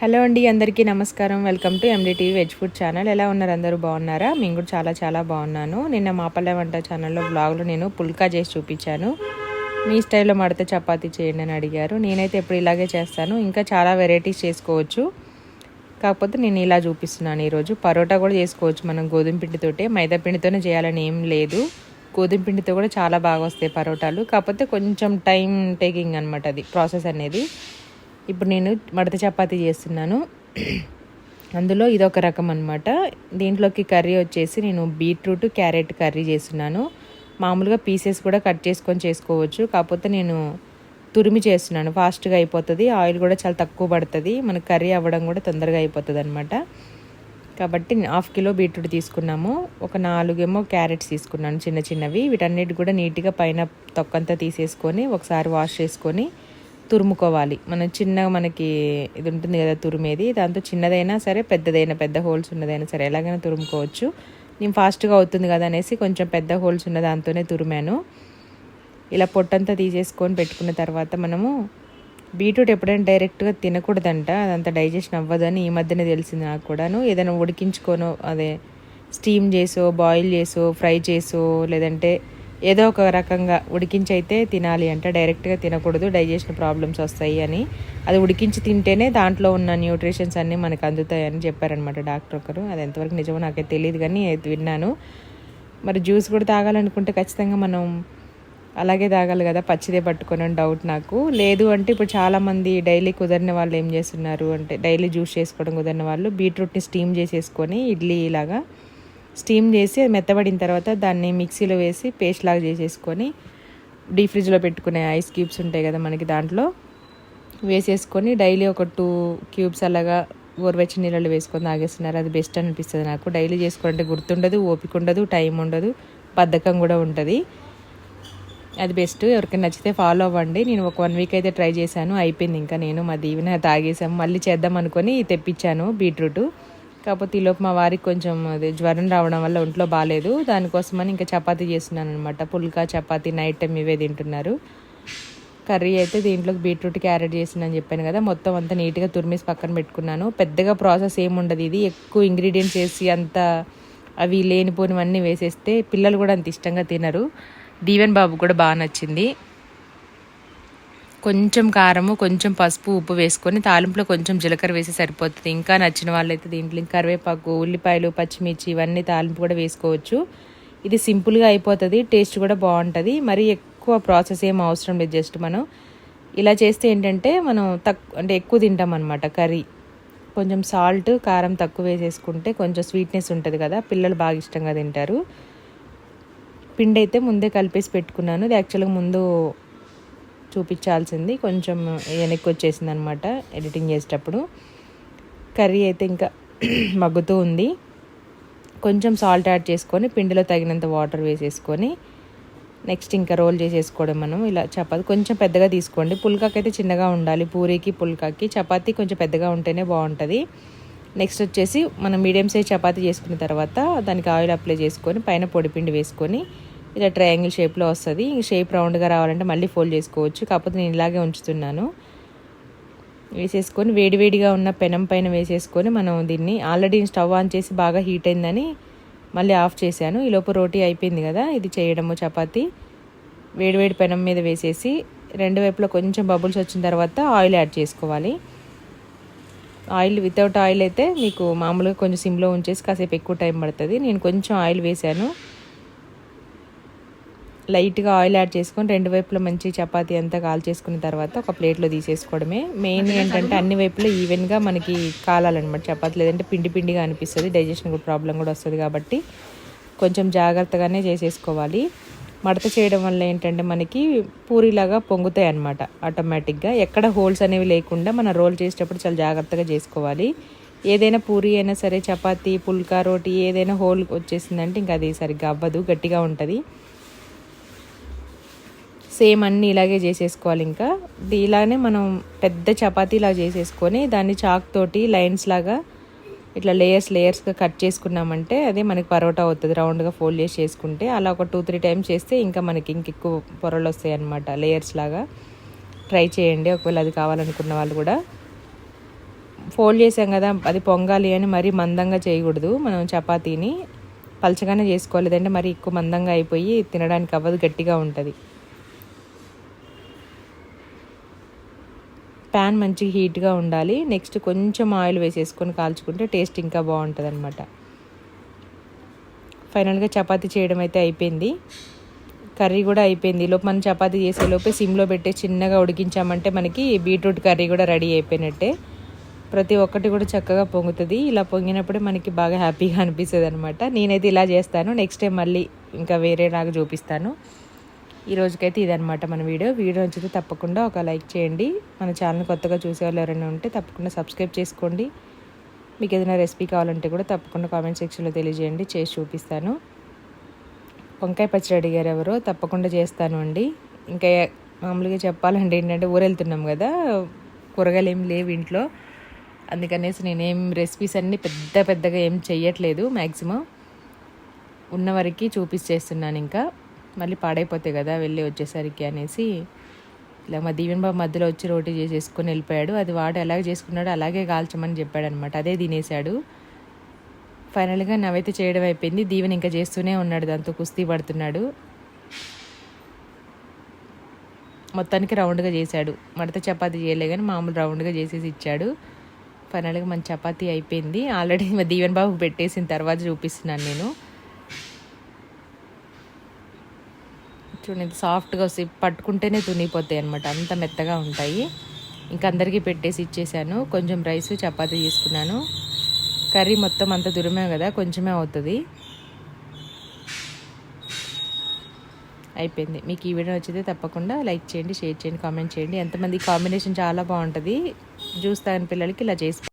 Hello అండి అందరికీ నమస్కారం. Welcome to NDTV veg food channel. ఎలా ఉన్నారు అందరూ? బాగున్నారా? మేము కూడా చాలా చాలా బాగున్నాను. నిన్న మాపల్లె వంట ఛానల్లో బ్లాగ్లో నేను పుల్కా చేసి చూపించాను. మీ స్టైల్లో మడితే చపాతీ చేయండి అని అడిగారు. నేనైతే ఎప్పుడు ఇలాగే చేస్తాను. ఇంకా చాలా వెరైటీస్ చేసుకోవచ్చు. కాకపోతే నేను ఇలా చూపిస్తున్నాను ఈరోజు. పరోటా కూడా చేసుకోవచ్చు మనం గోధుమ పిండితోటే. మైదా పిండితోనే చేయాలని ఏం లేదు. గోధుమ పిండితో కూడా చాలా బాగా వస్తాయి పరోటాలు. కాకపోతే కొంచెం టైం టేకింగ్ అనమాట అది ప్రాసెస్ అనేది. ఇప్పుడు నేను మడత చపాతీ చేస్తున్నాను. అందులో ఇదొక రకం అనమాట దీంట్లోకి కర్రీ వచ్చేసి నేను బీట్రూట్ క్యారెట్ కర్రీ చేస్తున్నాను. మామూలుగా పీసెస్ కూడా కట్ చేసుకొని చేసుకోవచ్చు. కాకపోతే నేను తురిమి చేస్తున్నాను. ఫాస్ట్గా అయిపోతుంది. ఆయిల్ కూడా చాలా తక్కువ పడుతుంది. మనకు కర్రీ అవ్వడం కూడా తొందరగా అయిపోతుంది అనమాట కాబట్టి హాఫ్ కిలో బీట్రూట్ తీసుకున్నాము. ఒక నాలుగేమో క్యారెట్స్ తీసుకున్నాను చిన్న చిన్నవి. వీటన్నిటి కూడా నీట్గా పైన తొక్కంతా తీసేసుకొని ఒకసారి వాష్ చేసుకొని తురుముకోవాలి. మన చిన్నగా మనకి ఇది ఉంటుంది కదా తురిమేది దాంతో చిన్నదైనా సరే పెద్దదైనా పెద్ద హోల్స్ ఉన్నదైనా సరే ఎలాగైనా తురుముకోవచ్చు. నేను ఫాస్ట్గా అవుతుంది కదా అనేసి కొంచెం పెద్ద హోల్స్ ఉన్న దాంతోనే తురిమాను. ఇలా పొట్టంతా తీసేసుకొని పెట్టుకున్న తర్వాత మనము బీట్రూట్ ఎప్పుడైనా డైరెక్ట్గా తినకూడదంట అదంతా డైజెషన్ అవ్వదని ఈ మధ్యనే తెలిసింది నాకు కూడాను. ఏదైనా ఉడికించుకోనో అదే స్టీమ్ చేసో బాయిల్ చేసో ఫ్రై చేసో లేదంటే ఏదో ఒక రకంగా ఉడికించి అయితే తినాలి అంటే. డైరెక్ట్గా తినకూడదు. డైజెషన్ ప్రాబ్లమ్స్ వస్తాయి అని. అది ఉడికించి తింటేనే దాంట్లో ఉన్న న్యూట్రిషన్స్ అన్నీ మనకు అందుతాయని చెప్పారనమాట డాక్టర్ ఒకరు. అది ఎంతవరకు నిజమో నాకైతే తెలియదు కానీ అది విన్నాను. మరి జ్యూస్ కూడా తాగాలనుకుంటే ఖచ్చితంగా మనం అలాగే తాగాలి కదా. పచ్చిదే పట్టుకొని డౌట్ నాకు. లేదు అంటే ఇప్పుడు చాలామంది డైలీ కుదరిన వాళ్ళు ఏం చేస్తున్నారు అంటే డైలీ జ్యూస్ చేసుకోవడం కుదరిన వాళ్ళు బీట్రూట్ని స్టీమ్ చేసేసుకొని ఇడ్లీ ఇలాగా స్టీమ్ చేసి అది మెత్తబడిన తర్వాత దాన్ని మిక్సీలో వేసి పేస్ట్ లాగా చేసేసుకొని డీప్ ఫ్రిడ్జ్లో పెట్టుకునే ఐస్ క్యూబ్స్ ఉంటాయి కదా మనకి దాంట్లో వేసేసుకొని డైలీ ఒక టూ క్యూబ్స్ అలాగా గోరువెచ్చని నీళ్ళలో వేసుకొని తాగేస్తున్నారు. అది బెస్ట్ అనిపిస్తుంది నాకు. డైలీ చేసుకోవాలంటే గుర్తుండదు ఓపిక ఉండదు టైం ఉండదు బద్ధకం కూడా ఉంటుంది. అది బెస్ట్. ఎవరికైనా నచ్చితే ఫాలో అవ్వండి. నేను ఒక వన్ వీక్ అయితే ట్రై చేశాను. అయిపోయింది ఇంకా నేను. మా దీవెన తాగేసాము మళ్ళీ చేద్దాం అనుకొని తెప్పించాను బీట్రూట్. కాకపోతే ఈలోపు మా వారికి కొంచెం అది జ్వరం రావడం వల్ల ఒంట్లో బాగాలేదు దానికోసమని ఇంకా చపాతీ చేస్తున్నాను అనమాట పుల్కా చపాతీ నైట్ టైం ఇవే తింటున్నారు. కర్రీ అయితే దీంట్లోకి బీట్రూట్ క్యారెట్ చేసిందని చెప్పాను కదా. మొత్తం అంతా నీట్గా తురిమేసి పక్కన పెట్టుకున్నాను. పెద్దగా ప్రాసెస్ ఏముండదు ఇది. ఎక్కువ ఇంగ్రీడియంట్స్ వేసి అంత అవి లేనిపోనివన్నీ వేసేస్తే పిల్లలు కూడా అంత ఇష్టంగా తినరు. దీవెన్ బాబు కూడా బాగా నచ్చింది. కొంచెం కారము కొంచెం పసుపు ఉప్పు వేసుకొని తాలింపులో కొంచెం జీలకర్ర వేసి సరిపోతుంది. ఇంకా నచ్చిన వాళ్ళైతే దీంట్లో ఇంకా కరివేపాకు ఉల్లిపాయలు పచ్చిమిర్చి ఇవన్నీ తాలింపు కూడా వేసుకోవచ్చు. ఇది సింపుల్గా అయిపోతుంది టేస్ట్ కూడా బాగుంటుంది. మరి ఎక్కువ ప్రాసెస్ ఏం అవసరం లేదు జస్ట్ మనం ఇలా చేస్తే ఏంటంటే మనం తక్కువ అంటే ఎక్కువ తింటాం అనమాట కర్రీ. కొంచెం సాల్ట్ కారం తక్కువ వేసేసుకుంటే కొంచెం స్వీట్నెస్ ఉంటుంది కదా పిల్లలు బాగా ఇష్టంగా తింటారు. పిండి అయితే ముందే కలిపేసి పెట్టుకున్నాను. ఇది యాక్చువల్గా ముందు చూపించాల్సింది. కొంచెం వెనక్కి వచ్చేసింది అనమాట ఎడిటింగ్ చేసేటప్పుడు. కర్రీ అయితే ఇంకా మగ్గుతూ ఉంది. కొంచెం సాల్ట్ యాడ్ చేసుకొని పిండిలో తగినంత వాటర్ వేసేసుకొని నెక్స్ట్ ఇంకా రోల్ చేసేసుకోవడం మనం. ఇలా చపాతి కొంచెం పెద్దగా తీసుకోండి. పుల్కాకి అయితే చిన్నగా ఉండాలి. పూరీకి పుల్కాకి చపాతీ కొంచెం పెద్దగా ఉంటేనే బాగుంటుంది. నెక్స్ట్ వచ్చేసి మనం మీడియం సైజ్ చపాతి చేసుకున్న తర్వాత దానికి ఆయిల్ అప్లై చేసుకొని పైన పొడిపిండి వేసుకొని ఇలా ట్రయాంగిల్ షేప్లో వస్తుంది. షేప్ రౌండ్గా రావాలంటే మళ్ళీ ఫోల్డ్ చేసుకోవచ్చు. కాకపోతే నేను ఇలాగే ఉంచుతున్నాను. వేసేసుకొని వేడివేడిగా ఉన్న పెనం పైన వేసేసుకొని మనం దీన్ని ఆల్రెడీ స్టవ్ ఆన్ చేసి బాగా హీట్ అయిందని మళ్ళీ ఆఫ్ చేశాను. ఈలోపు రోటీ అయిపోయింది కదా ఇది చేయడము చపాతి. వేడివేడి పెనం మీద వేసేసి రెండు వైపులో కొంచెం బబుల్స్ వచ్చిన తర్వాత ఆయిల్ యాడ్ చేసుకోవాలి. ఆయిల్ వితౌట్ ఆయిల్ అయితే మీకు మామూలుగా కొంచెం సిమ్లో ఉంచేసి కాసేపు ఎక్కువ టైం పడుతుంది. నేను కొంచెం ఆయిల్ వేశాను. లైట్గా ఆయిల్ యాడ్ చేసుకొని రెండు వైపులో మంచి చపాతీ అంతా కాల్ చేసుకున్న తర్వాత ఒక ప్లేట్లో తీసేసుకోవడమే. మెయిన్ ఏంటంటే అన్ని వైపులో ఈవెన్గా మనకి కాలాలన్నమాట చపాతీ లేదంటే పిండి పిండిగా అనిపిస్తుంది డైజెషన్ కూడా ప్రాబ్లం కూడా వస్తుంది కాబట్టి కొంచెం జాగ్రత్తగానే చేసేసుకోవాలి. మడత చేయడం వల్ల ఏంటంటే మనకి పూరిలాగా పొంగుతాయి అన్నమాట ఆటోమేటిక్గా. ఎక్కడ హోల్స్ అనేవి లేకుండా మనం రోల్ చేసేటప్పుడు చాలా జాగ్రత్తగా చేసుకోవాలి. ఏదైనా పూరి అయినా సరే చపాతీ పుల్కా రోటీ ఏదైనా హోల్ వచ్చేసిందంటే ఇంకా అది సరిగ్గా అవ్వదు గట్టిగా ఉంటుంది. సేమ్ అన్నీ ఇలాగే చేసేసుకోవాలి ఇంకా. ఇలానే మనం పెద్ద చపాతీలా చేసేసుకొని దాన్ని చాక్ తోటి లైన్స్ లాగా ఇట్లా లేయర్స్ లేయర్స్గా కట్ చేసుకున్నామంటే అదే మనకి పరోటా అవుతుంది. రౌండ్గా ఫోల్డ్ చేసి చేసుకుంటే అలా ఒక టూ త్రీ టైమ్స్ చేస్తే ఇంకా మనకి ఇంకెక్కువ పొరలు వస్తాయి అనమాట లేయర్స్ లాగా ట్రై చేయండి. ఒకవేళ అది కావాలనుకున్న వాళ్ళు కూడా. ఫోల్డ్ చేసాం కదా అది పొంగాలి అని మరీ మందంగా చేయకూడదు మనం చపాతీని. పలచగానే చేసుకోవాలి. లేదంటే మరి ఎక్కువ మందంగా అయిపోయి తినడానికి అవ్వదు గట్టిగా ఉంటుంది. ప్యాన్ మంచిగా హీట్గా ఉండాలి. నెక్స్ట్ కొంచెం ఆయిల్ వేసేసుకొని కాల్చుకుంటే టేస్ట్ ఇంకా బాగుంటుంది అనమాట ఫైనల్గా చపాతీ చేయడం అయితే అయిపోయింది. కర్రీ కూడా అయిపోయింది. లోపు మనం చపాతీ చేసేలోపే సిమ్లో పెట్టి చిన్నగా ఉడికించామంటే మనకి బీట్రూట్ కర్రీ కూడా రెడీ అయిపోయినట్టే. ప్రతి ఒక్కటి కూడా చక్కగా పొంగుతుంది. ఇలా పొంగినప్పుడే మనకి బాగా హ్యాపీగా అనిపిస్తుంది అనమాట నేనైతే ఇలా చేస్తాను. నెక్స్ట్ టైం మళ్ళీ ఇంకా వేరే నాకు చూపిస్తాను. ఈ రోజుకైతే ఇదనమాట మన వీడియో. వీడియో నచ్చితే తప్పకుండా ఒక లైక్ చేయండి. మన ఛానల్ కొత్తగా చూసేవాళ్ళు ఎవరైనా ఉంటే తప్పకుండా సబ్స్క్రైబ్ చేసుకోండి. మీకు ఏదైనా రెసిపీ కావాలంటే కూడా తప్పకుండా కామెంట్ సెక్షన్లో తెలియజేయండి. చేసి చూపిస్తాను. వంకాయ పచ్చడి అడిగారు ఎవరో తప్పకుండా చేస్తాను అండి. ఇంకా మామూలుగా చెప్పాలంటే ఏంటంటే ఊరెళ్తున్నాం కదా కూరగాయలు ఏమి లేవు ఇంట్లో. అందుకనేసి నేనేం రెసిపీస్ అన్నీ పెద్ద పెద్దగా ఏం చెయ్యట్లేదు మ్యాక్సిమం ఉన్నవరకు చూపించేస్తున్నాను ఇంకా. మళ్ళీ పాడైపోతాయి కదా వెళ్ళి వచ్చేసరికి అనేసి ఇలా మా దీవెన్ బాబు మధ్యలో వచ్చి రోటీ చేసేసుకొని వెళ్ళిపోయాడు. అది వాడు ఎలాగ చేసుకున్నాడో అలాగే కాల్చమని చెప్పాడు అనమాట అదే తినేశాడు. ఫైనల్గా నవైతే చేయడం అయిపోయింది. దీవెన్ ఇంకా చేస్తూనే ఉన్నాడు. దాంతో కుస్తీ పడుతున్నాడు. మొత్తానికి రౌండ్గా చేశాడు. మడత చపాతీ చేయలే కానీ మామూలు రౌండ్గా చేసేసి ఇచ్చాడు. ఫైనల్గా మన చపాతీ అయిపోయింది. ఆల్రెడీ మా దీవెన్ బాబు పెట్టేసిన తర్వాత చూపిస్తున్నాను నేను. చూడండి సాఫ్ట్గా వస్తే పట్టుకుంటేనే తునిపోతాయి అనమాట అంత మెత్తగా ఉంటాయి. ఇంకా అందరికీ పెట్టేసి ఇచ్చేసాను. కొంచెం రైస్ చపాతీ తీసుకున్నాను కర్రీ మొత్తం అంత దురమే కదా కొంచెమే అవుతుంది. అయిపోయింది. మీకు ఈ వీడియో నచ్చితే తప్పకుండా లైక్ చేయండి షేర్ చేయండి కామెంట్ చేయండి. ఎంతమంది కాంబినేషన్ చాలా బాగుంటుంది. జ్యూస్ తాగిన పిల్లలకి ఇలా చేసి